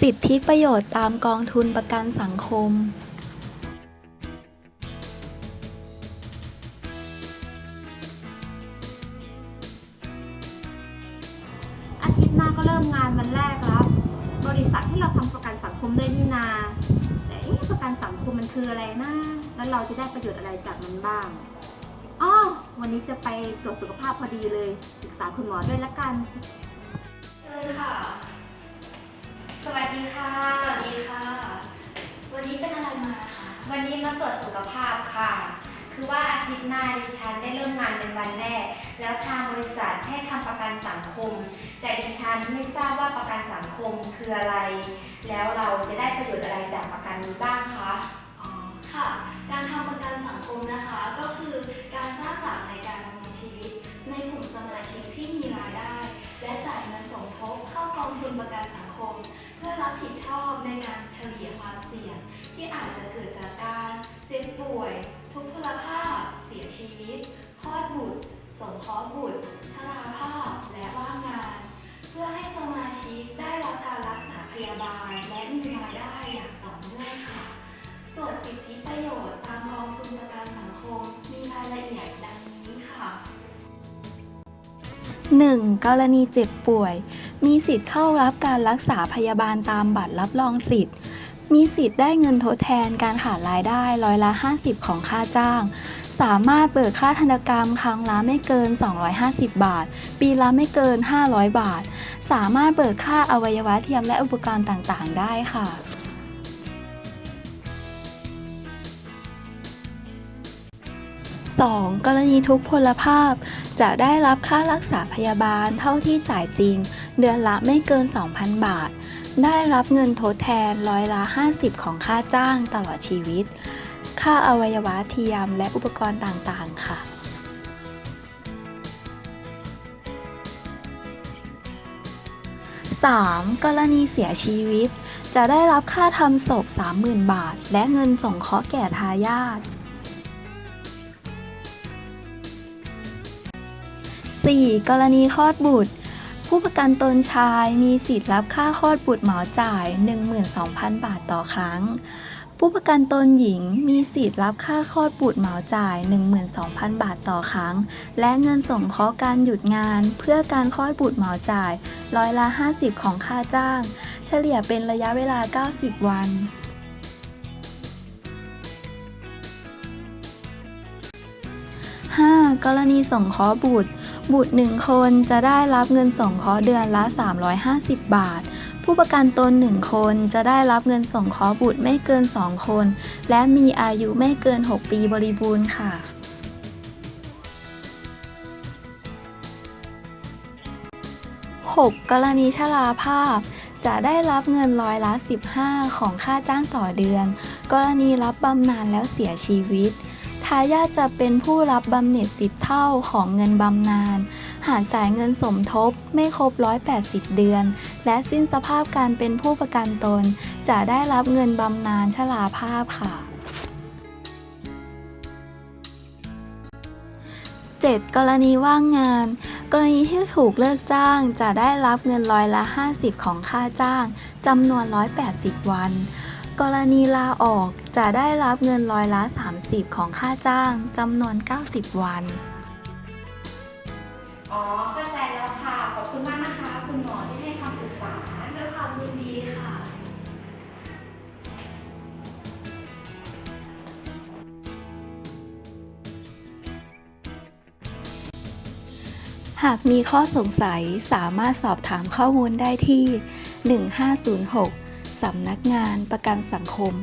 สิทธิประโยชน์ตามกองทุนประกันสังคมอาทิตย์หน้าก็เริ่มงานวันแรกแล้ว บริษัทที่เราทำประกันสังคมด้วยนี่นา แต่เอ๊ะประกันสังคมมันคืออะไรนะ แล้วเราจะได้ประโยชน์อะไรจากมันบ้างอ๋อวันนี้จะไปตรวจสุขภาพพอดีเลยปรึกษาคุณหมอด้วยละกันเชิญค่ะ คือว่าอาทิตย์หน้าดิฉันได้เริ่มงานเป็นวันแรก แล้วทางบริษัทให้ทำประกันสังคม แต่ดิฉันไม่ทราบว่าประกันสังคมคืออะไร แล้วเราจะได้ประโยชน์อะไรจากประกันนี้บ้างคะ อ๋อค่ะ การทำประกันสังคมนะคะ ก็คือการสร้างหลักในการดำเนินชีวิต ในกลุ่มสมาชิกที่มีรายได้ และจ่ายเงินสมทบเข้ากองทุนประกันสังคม เพื่อรับผิดชอบในการเฉลี่ยความเสี่ยง ที่อาจจะเกิดจากการเจ็บป่วย ทุพพลภาพ เสียชีวิตคลอดบุตรสมเคราะห์บุตรชราภาพ และว่างงาน เพื่อให้สมาชิกได้รับการรักษาพยาบาล และมีรายได้อย่างต่อเนื่องค่ะ ส่วนสิทธิประโยชน์ตามกองทุนประกันสังคมมีรายละเอียดดังนี้ค่ะ 1. กรณีเจ็บป่วย มีสิทธิ์เข้ารับการรักษาพยาบาลตามบัตรรับรองสิทธิ์ มีสิทธิ์ได้เงินทดแทนการขาดรายได้ร้อยละ 50 ของค่าจ้าง สามารถเบิกค่าธนกรรมครั้งละไม่เกิน 250 บาท ปีละไม่เกิน 500 บาท สามารถเบิกค่าอวัยวะเทียมและอุปกรณ์ต่างๆ ได้ค่ะ 2. กรณีทุกพลภาพ จะได้รับค่ารักษาพยาบาลเท่าที่จ่ายจริง เดือนละไม่เกิน 2,000 บาท ได้รับเงินทดแทนร้อยละ 50 ของค่าจ้างตลอดชีวิต ค่าอวัยวะเทียมและอุปกรณ์ต่างๆ ค่ะ 3. กรณีเสียชีวิต จะได้รับค่าทำศพ 30,000 บาท และเงินสงเคราะห์แก่ทายาท 4. กรณีคลอดบุตร ผู้ประกันตนชายมีสิทธิ์รับค่าคลอดบุตรเหมาจ่าย 12,000 บาทต่อครั้ง ผู้ประกันตนหญิงมีสิทธิ์รับค่าคลอดบุตรเหมาจ่าย 12,000 บาทต่อครั้ง และเงินส่งเคราะห์การหยุดงาน เพื่อการคลอดบุตรเหมาจ่ายร้อยละ 50 ของค่าจ้าง เฉลี่ยเป็นระยะเวลา 90 วัน 5. กรณีส่งเคราะห์บุตร บุตรหนึ่งคนจะได้รับเงินสงเคราะห์เดือนละ 350 บาท ผู้ประกันตนหนึ่งคนจะได้รับเงินสงเคราะห์บุตรไม่เกิน 2 คน และมีอายุไม่เกิน 6 ปีบริบูรณ์ค่ะ 6. กรณีชราภาพ จะได้รับเงินร้อยละ 15 ของค่าจ้างต่อเดือน กรณีรับบำนาญแล้วเสียชีวิตายาทจะเป็นผู้รับบำเหน็จสิบเท่าของเงินบำนาญ หากจ่ายเงินสมทบไม่ครบ 180 เดือน และสิ้นสภาพการเป็นผู้ประกันตน จะได้รับเงินบำนาญชราภาพค่ะ 7. กรณีว่างงาน กรณีที่ถูกเลิกจ้างจะได้รับเงินร้อยละ 50 ของค่าจ้างจำนวน 180 วัน กรณีลาออกจะได้รับเงินร้อยละ 30 ของค่าจ้างจำนวน 90 วัน อ๋อ เข้าใจแล้วค่ะ ขอบคุณมากนะคะ คุณหมอที่ให้คำปรึกษาด้วยความยินดีค่ะ หากมีข้อสงสัยสามารถสอบถามข้อมูลได้ที่ 1506 สำนักงานประกันสังคม